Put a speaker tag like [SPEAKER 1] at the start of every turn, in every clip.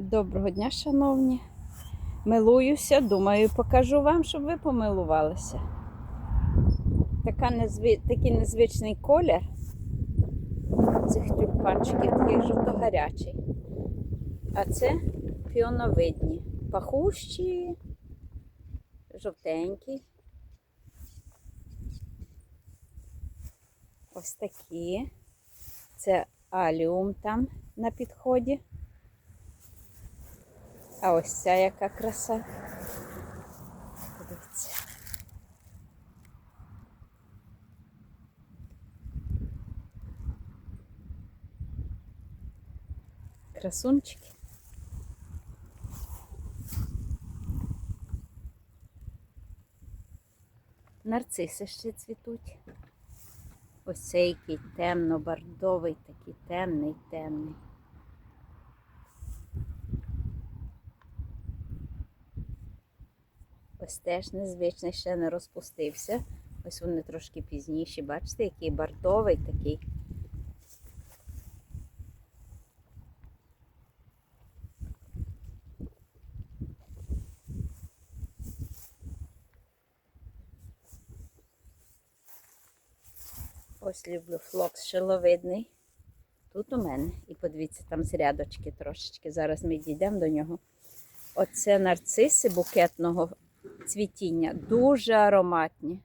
[SPEAKER 1] Доброго дня, шановні. Милуюся, думаю, покажу вам, щоб ви помилувалися. Така незві... Такий незвичний колір цих тюльпанчиків, такий жовто-гарячий. А це піоновидні. Пахущі, жовтенькі. Ось такі. Це аліум там на підході. А ось ця яка краса. Подивіться. Красунчики. Нарциси ще цвітуть. Ось цей який темно-бордовий, такий темний, темний. Ось теж незвичний, ще не розпустився. Ось вони трошки пізніші. Бачите, який бордовий такий. Ось люблю флокс шиловидний. Тут у мене. І подивіться, там з рядочки трошечки. Зараз ми дійдемо до нього. Оце нарциси букетного цвітіння. Дуже ароматні.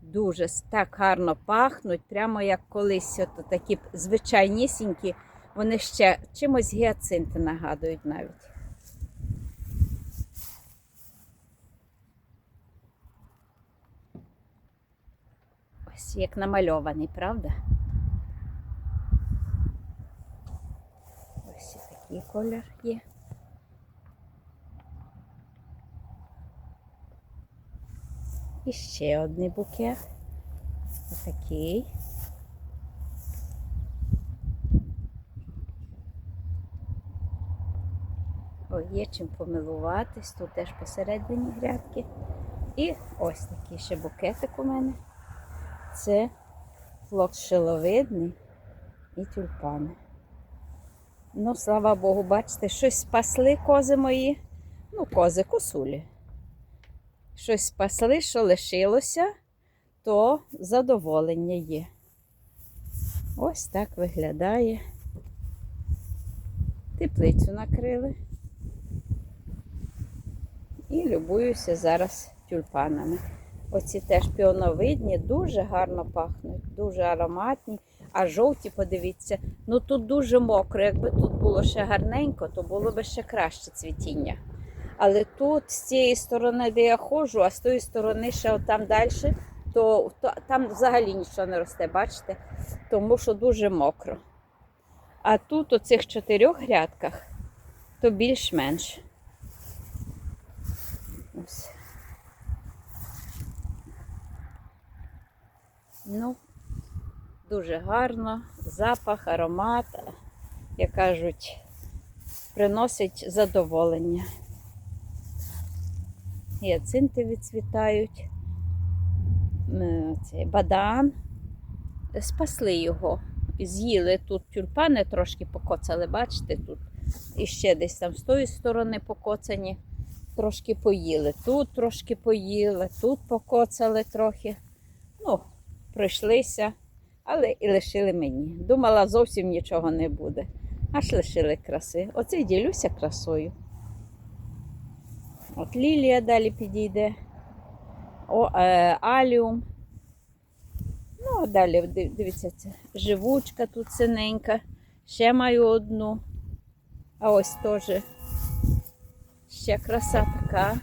[SPEAKER 1] Дуже так гарно пахнуть, прямо як колись от такі звичайнісінькі. Вони ще чимось гіацинти нагадують навіть. Ось як намальований, правда? Ось такий колір є. І ще один букет. Отакий. О, є чим помилуватись, тут теж посередині грядки. І ось такий ще букетик у мене. Це флокс шиловидний і тюльпани. Ну, слава Богу, бачите, щось спасли кози мої. Ну, кози, косулі. Щось спасли, що лишилося, то задоволення є. Ось так виглядає. Теплицю накрили. І любуюся зараз тюльпанами. Оці теж піоновидні, дуже гарно пахнуть, дуже ароматні. А жовті, подивіться, ну тут дуже мокро. Якби тут було ще гарненько, то було б ще краще цвітіння. Але тут з цієї сторони, де я ходжу, а з тої сторони ще там далі, то, то там взагалі нічого не росте, бачите? Тому що дуже мокро. А тут у цих чотирьох грядках то більш-менш. Ось. Ну, дуже гарно, запах, аромат, як кажуть, приносить задоволення. Гіацинти відцвітають. Цей бадан. Спасли його. З'їли тут тюльпани трошки покоцали, бачите, тут і ще десь там з тої сторони покоцані, трошки поїли. Тут трошки поїли, тут покоцали трохи. Ну, пройшлися, але і лишили мені. Думала, зовсім нічого не буде. Аж лишили краси. Оце й ділюся красою. От лілія далі підійде. О, е, аліум. Ну, а далі, дивіться, це живучка тут синенька. Ще маю одну. А ось теж ще краса така.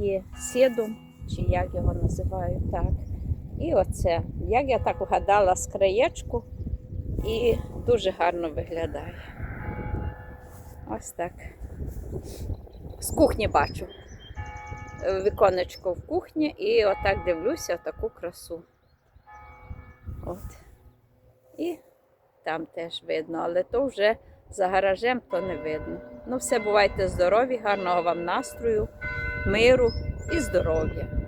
[SPEAKER 1] Є седум, чи як його називають, так. І оце. Як я так вгадала з краєчку і дуже гарно виглядає. Ось так. З кухні бачу. Віконечко в кухні і отак дивлюся таку красу. От. І там теж видно, але то вже за гаражем то не видно. Ну, все, бувайте здорові, гарного вам настрою, миру і здоров'я.